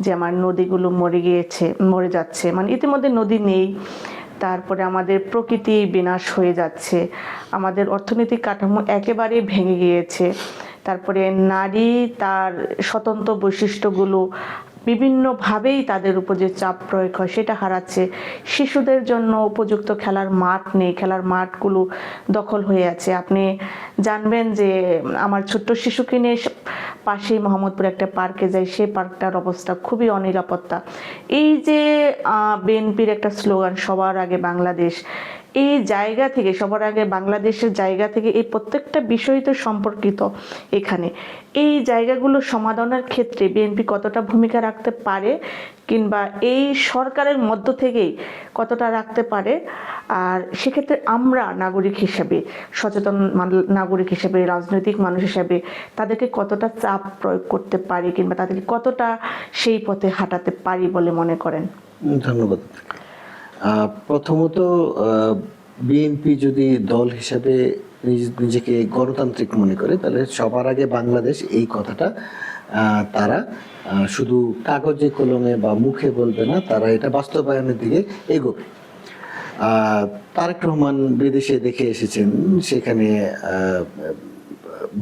যে আমার নদীগুলো মরে গিয়েছে, মরে যাচ্ছে। মানে ইতিমধ্যে নদী নেই, তারপরে আমাদের প্রকৃতি বিনাশ হয়ে যাচ্ছে। আমাদের অর্থনৈতিক কাঠামো একেবারেই ভেঙে গিয়েছে। তারপরে নারী তার স্বতন্ত্র বৈশিষ্ট্যগুলো বিভিন্নভাবেই তাদের উপর যে চাপ প্রয়োগ হয়, সেটা হারাচ্ছে। শিশুদের জন্য উপযুক্ত খেলার মাঠ নেই, খেলার মাঠগুলো দখল হয়ে আছে। আপনি জানবেন যে আমার ছোট্ট শিশুকে নিয়ে পাশেই মোহাম্মদপুর একটা পার্কে যাই, সে পার্কটার অবস্থা খুবই অনিরাপত্তা। এই যে বিএনপির একটা স্লোগান, সবার আগে বাংলাদেশ, এই জায়গা থেকে, সবার আগে বাংলাদেশের জায়গা থেকে এই প্রত্যেকটা বিষয় তো সম্পর্কিত এখানে। এই জায়গাগুলো সমাধানের ক্ষেত্রে বিএনপি কতটা ভূমিকা রাখতে পারে কিংবা এই সরকারের মধ্য থেকেই কতটা রাখতে পারে, আর সেক্ষেত্রে আমরা নাগরিক হিসেবে, সচেতন নাগরিক হিসেবে, রাজনৈতিক মানুষ হিসেবে তাদেরকে কতটা চাপ প্রয়োগ করতে পারি কিংবা তাদেরকে কতটা সেই পথে হাঁটাতে পারি বলে মনে করেন? ধন্যবাদ। প্রথমত বিএনপি যদি দল হিসাবে নিজেকে গণতান্ত্রিক মনে করে, তাহলে সবার আগে বাংলাদেশ এই কথাটা তারা শুধু কাগজে কলমে বা মুখে বলবে না, তারা এটা বাস্তবায়নের দিকে এগোবে। তারেক রহমান বিদেশে দেখে এসেছেন, সেখানে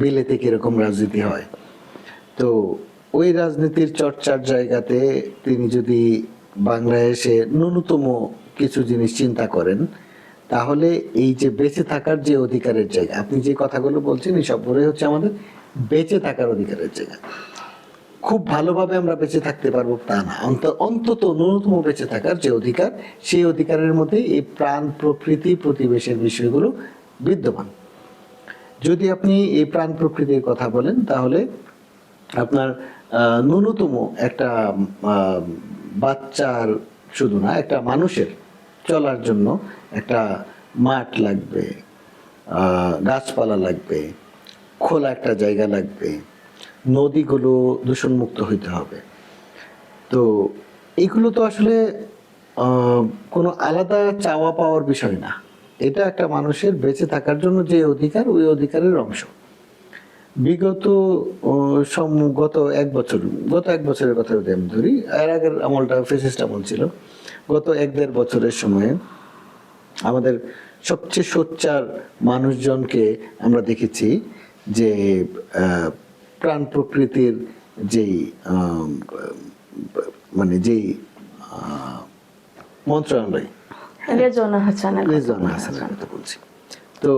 বিলেতে কীরকম রাজনীতি হয়। তো ওই রাজনীতির চর্চার জায়গাতে তিনি যদি এসে ন্যূনতম কিছু জিনিস চিন্তা করেন তাহলে এই যে বেঁচে থাকার যে অধিকারের জায়গা, আপনি যে কথাগুলো বলছেন, এই সবগুলোই হচ্ছে আমাদের বেঁচে থাকার অধিকারের জায়গা। খুব ভালোভাবে আমরা বেঁচে থাকতে পারব তা না। অন্ত- অন্তত ন্যূনতম বেঁচে থাকার যে অধিকার, সেই অধিকারের মধ্যে এই প্রাণ প্রকৃতি প্রতিবেশের বিষয়গুলো বিদ্যমান। যদি আপনি এই প্রাণ প্রকৃতির কথা বলেন, তাহলে আপনার ন্যূনতম একটা বাচ্চার শুধু না, একটা মানুষের চলার জন্য একটা মাঠ লাগবে গাছপালা লাগবে, খোলা একটা জায়গা লাগবে, নদীগুলো দূষণমুক্ত হইতে হবে। তো এগুলো তো আসলে কোনো আলাদা চাওয়া পাওয়ার বিষয় না। এটা একটা মানুষের বেঁচে থাকার জন্য যে অধিকার, ওই অধিকারের অংশ। বিগত গত এক বছর, গত এক বছরের কথা যদি আমি ধরি, এর আগের আমলটা ফেসিস্ট আমল ছিল। গত এক দেড় বছরের সময়ে আমাদের সবচেয়ে সোচ্চার মানুষজনকে আমরা দেখেছি যে প্রাণ প্রকৃতির যেই মানে যেই মন্ত্রণালয়। রেজওয়ানা হাসানের কথা হাসানের কথা বলছি। তো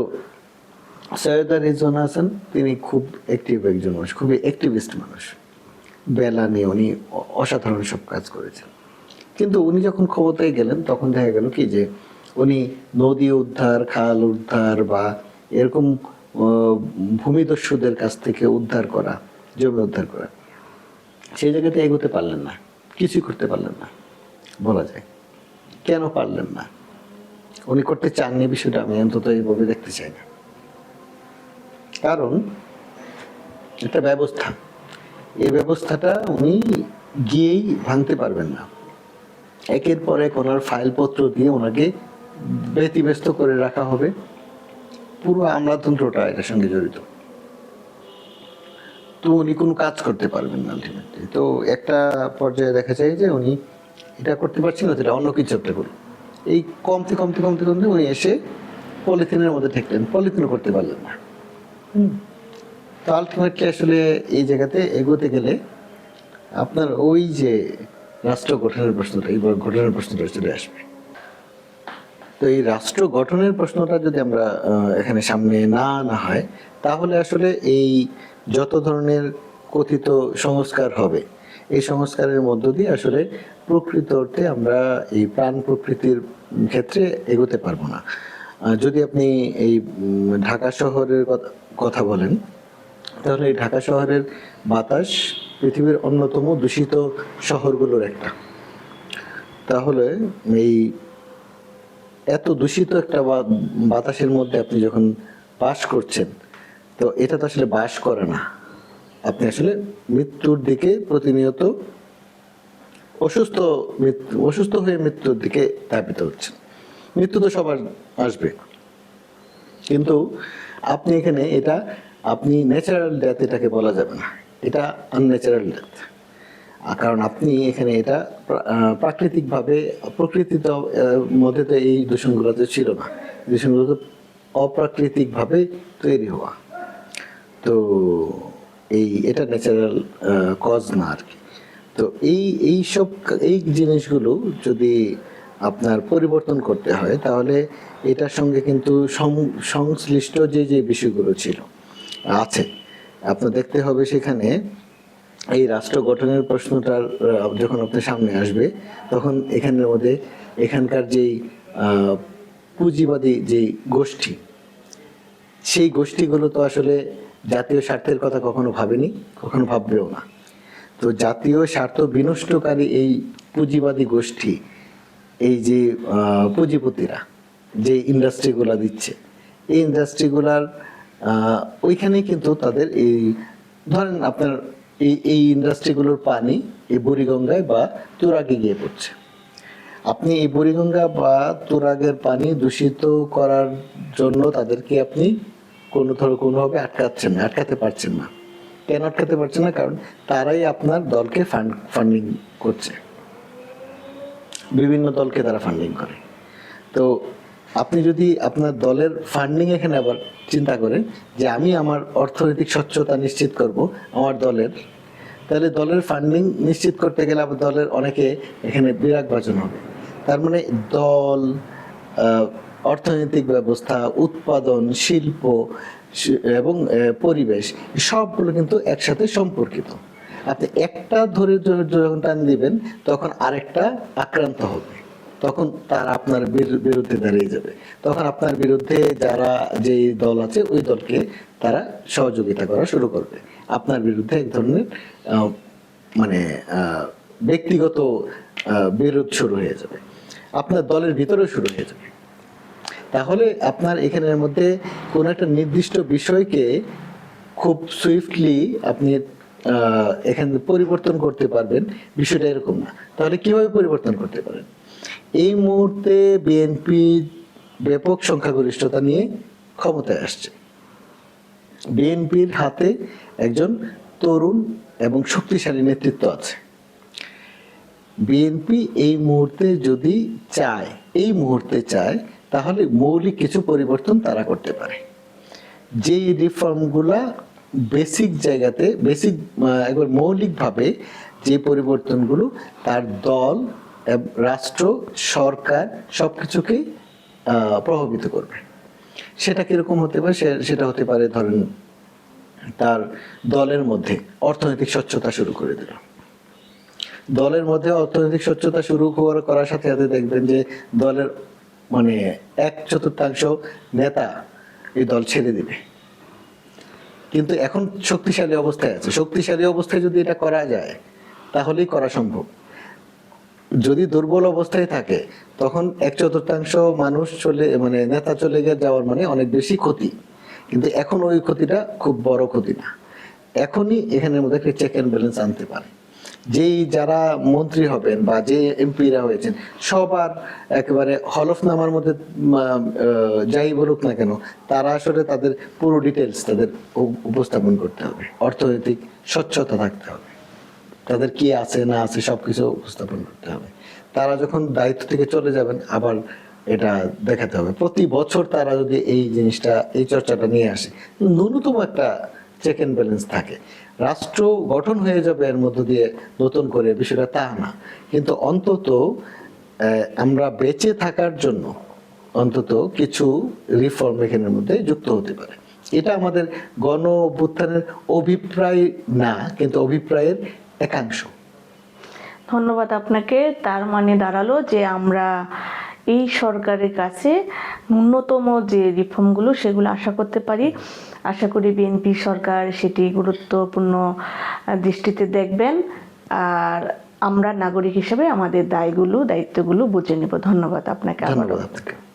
সৈয়দা রিজওয়ানা হাসান তিনি খুব অ্যাক্টিভ একজন মানুষ খুবই অ্যাক্টিভিস্ট মানুষ। বেলা নিয়ে উনি অসাধারণ সব কাজ করেছেন। কিন্তু উনি যখন ক্ষমতায় গেলেন, তখন দেখা গেল কি যে উনি নদী উদ্ধার, খাল উদ্ধার বা এরকম ভূমিদস্যুদের কাছ থেকে উদ্ধার করা, জমি উদ্ধার করা, সেই জায়গাতে এগোতে পারলেন না, কিছুই করতে পারলেন না, বলা যায়। কেন পারলেন না? উনি করতে চাননি বিষয়টা আমি অন্তত এইভাবে দেখতে চাই না। কারণ একটা ব্যবস্থা, এই ব্যবস্থাটা উনি গিয়েই ভাঙতে পারবেন না। একের পর এক ওনার ফাইলপত্র দিয়ে ওনাকে ব্যতিব্যস্ত করে রাখা হবে। পুরো আমলাতন্ত্রটা এটার সঙ্গে জড়িত। তো উনি কোনো কাজ করতে পারবেন না আলটিমেটলি তো একটা পর্যায়ে দেখা যায় যে উনি এটা করতে পারছেন না এটা অন্য কিছু একটা করুন এই কমতে কমতে কমতে কমতে উনি এসে পলিথিনের মধ্যে ঠেকলেন। পলিথিনও করতে পারলেন না। তো আলটিমেটলি আসলে এই জায়গাতে এগোতে গেলে আপনার ওই যে রাষ্ট্র গঠনের প্রশ্নটা, এই গঠনের প্রশ্নটা চলে আসবে। তো এই রাষ্ট্র গঠনের প্রশ্নটা যদি আমরা এখানে সামনে না আনা হয়, তাহলে আসলে এই যত ধরনের কথিত সংস্কার হবে, এই সংস্কারের মধ্য দিয়ে আসলে প্রকৃত অর্থে আমরা এই প্রাণ প্রকৃতির ক্ষেত্রে এগোতে পারব না। যদি আপনি এই ঢাকা শহরের কথা- কথা বলেন, তাহলে এই ঢাকা শহরের বাতাস পৃথিবীর অন্যতম দূষিত শহরগুলোর একটা। তাহলে এই এত দূষিত একটা বাতাসের মধ্যে আপনি যখন বাস করছেন, তো এটা তো আসলে বাস করে না। আপনি আসলে মৃত্যুর দিকে প্রতিনিয়ত অসুস্থ মৃত্যু, অসুস্থ হয়ে মৃত্যুর দিকে ধাবিত হচ্ছেন। মৃত্যু তো সবার আসবে। কিন্তু আপনি এখানে এটা, আপনি ন্যাচারাল ডেথ এটাকে বলা যাবে না। এটা আনন্যাচারাল ডেথ কারণ আপনি এখানে এটা প্রাকৃতিকভাবে প্রকৃতির মধ্যে তো এই দূষণগুলো তো ছিল না। দূষণগুলো তো অপ্রাকৃতিকভাবে তৈরি হওয়া। তো এই, এটা ন্যাচারাল কজ না আর কি। তো এই এই সব, এই জিনিসগুলো যদি আপনার পরিবর্তন করতে হয়, তাহলে এটার সঙ্গে কিন্তু সংশ্লিষ্ট যে যে বিষয়গুলো ছিল, আছে। আপনার দেখতে হবে সেখানে এই রাষ্ট্র গঠনের প্রশ্নটার যখন আপনার সামনে আসবে, তখন এখানের মধ্যে এখানকার যেই পুঁজিবাদী যেই গোষ্ঠী, সেই গোষ্ঠীগুলো তো আসলে জাতীয় স্বার্থের কথা কখনো ভাবেনি, কখনো ভাববেও না। তো জাতীয় স্বার্থ বিনষ্টকারী এই পুঁজিবাদী গোষ্ঠী, এই যে পুঁজিপতিরা, যে ইন্ডাস্ট্রিগুলো দিচ্ছে, এই ইন্ডাস্ট্রিগুলার আহ, ওইখানেই কিন্তু তাদের এই ধরেন আপনার এই এই ইন্ডাস্ট্রিগুলোর পানি এই বুড়িগঙ্গায় বা তুরাগে গিয়ে পড়ছে। আপনি এই বুড়িগঙ্গা বা তুরাগের পানি দূষিত করার জন্য তাদেরকে আপনি কোনো ধরো কোনোভাবে আটকাচ্ছেন না আটকাতে পারছেন না। কেন আটকাতে পারছেন না? কারণ তারাই আপনার দলকে ফান্ড ফান্ডিং করছে। বিভিন্ন দলকে তারা ফান্ডিং করে। তো আপনি যদি আপনার দলের ফান্ডিং এখানে আবার চিন্তা করেন যে আমি আমার অর্থনৈতিক স্বচ্ছতা নিশ্চিত করব আমার দলের, তাহলে দলের ফান্ডিং নিশ্চিত করতে গেলে আবার দলের অনেকে এখানে বিরাগ বাচন হবে। তার মানে দল অর্থনৈতিক ব্যবস্থা, উৎপাদন, শিল্প এবং পরিবেশ, সবগুলো কিন্তু একসাথে সম্পর্কিত। আপনি একটা ধরে যখন টান দিবেন, তখন আরেকটা আক্রান্ত হবে। তখন তার আপনার বির- বিরুদ্ধে দাঁড়িয়ে যাবে। তখন আপনার বিরুদ্ধে যারা যেই দল আছে, ওই দলকে তারা সহযোগিতা করা শুরু করবে। আপনার বিরুদ্ধে এক ধরনের মানে ব্যক্তিগত বিরোধ শুরু হয়ে যাবে। আপনার দলের ভিতরেও শুরু হয়ে যাবে। তাহলে আপনার এখানের মধ্যে কোন একটা নির্দিষ্ট বিষয়কে খুব সুইফটলি আপনি এখানে পরিবর্তন করতে পারবেন। বিষয়টা এরকম না। তাহলে কীভাবে পরিবর্তন করতে পারেন? এই মুহূর্তে বিএনপি ব্যাপক সংখ্যাগরিষ্ঠতা নিয়ে ক্ষমতায় আসছে। বিএনপির হাতে একজন তরুণ এবং শক্তিশালী নেতৃত্ব আছে। বিএনপি এই মুহূর্তে যদি চায়, এই মুহূর্তে চায়, তাহলে মৌলিক কিছু পরিবর্তন তারা করতে পারে। যে রিফর্মগুলা বেসিক জায়গাতে, বেসিক একবার মৌলিকভাবে যে পরিবর্তনগুলো তার দল রাষ্ট্র, সরকার সব কিছুকে প্রভাবিত করবে। সেটা কীরকম হতে পারে? সেটা হতে পারে ধরেন তার দলের মধ্যে অর্থনৈতিক স্বচ্ছতা শুরু করে দিল। দলের মধ্যে অর্থনৈতিক স্বচ্ছতা শুরু করার সাথে সাথে দেখবেন যে দলের মানে এক চতুর্থাংশ নেতা এই দল ছেড়ে দিবে। কিন্তু এখন শক্তিশালী অবস্থায় আছে। শক্তিশালী অবস্থায় যদি এটা করা যায়, তাহলেই করা সম্ভব। যদি দুর্বল অবস্থায় থাকে, তখন এক চতুর্থাংশ মানুষ চলে মানে নেতা চলে গিয়ে যাওয়ার মানে অনেক বেশি ক্ষতি। কিন্তু এখন ওই ক্ষতিটা খুব বড় ক্ষতি না। এখনই এখানের মধ্যে একটা চেক অ্যান্ড ব্যালেন্স আনতে পারে। যেই যারা মন্ত্রী হবেন বা যে এমপিরা হয়েছেন, সবার একেবারে হলফনামার মধ্যে যাই বলুক না কেন, তারা আসলে তাদের পুরো ডিটেলস তাদের উপস্থাপন করতে হবে। অর্থনৈতিক স্বচ্ছতা থাকতে হবে। তাদের কি আছে, না আছে, সবকিছু উপস্থাপন করতে হবে। তারা যখন দায়িত্ব থেকে চলে যাবেন, আবার এটা দেখাতে হবে। প্রতি বছর তারা যদি এই জিনিসটা, এই চর্চাটা নিয়ে আসে ন্যূনতম একটা চেক অ্যান্ড ব্যালেন্স থাকে। রাষ্ট্র গঠন হয়ে যাবে এর মধ্য দিয়ে নতুন করে, বিষয়টা তা না। কিন্তু অন্তত আমরা বেঁচে থাকার জন্য অন্তত কিছু রিফর্ম এখানের মধ্যে যুক্ত হতে পারে। এটা আমাদের গণ অভ্যুত্থানের অভিপ্রায় না, কিন্তু অভিপ্রায়ের একাংশ। ধন্যবাদ আপনাকে। তার মানে দাঁড়াল যে আমরা এই সরকারের কাছে ন্যূনতম যে রিফর্মগুলো সেগুলো আশা করতে পারি। আশা করি বিএনপি সরকার সেটি গুরুত্বপূর্ণ দৃষ্টিতে দেখবেন। আর আমরা নাগরিক হিসেবে আমাদের দায়গুলো দায়িত্বগুলো বুঝে নেব। ধন্যবাদ আপনাকে ধন্যবাদ আপনাকে।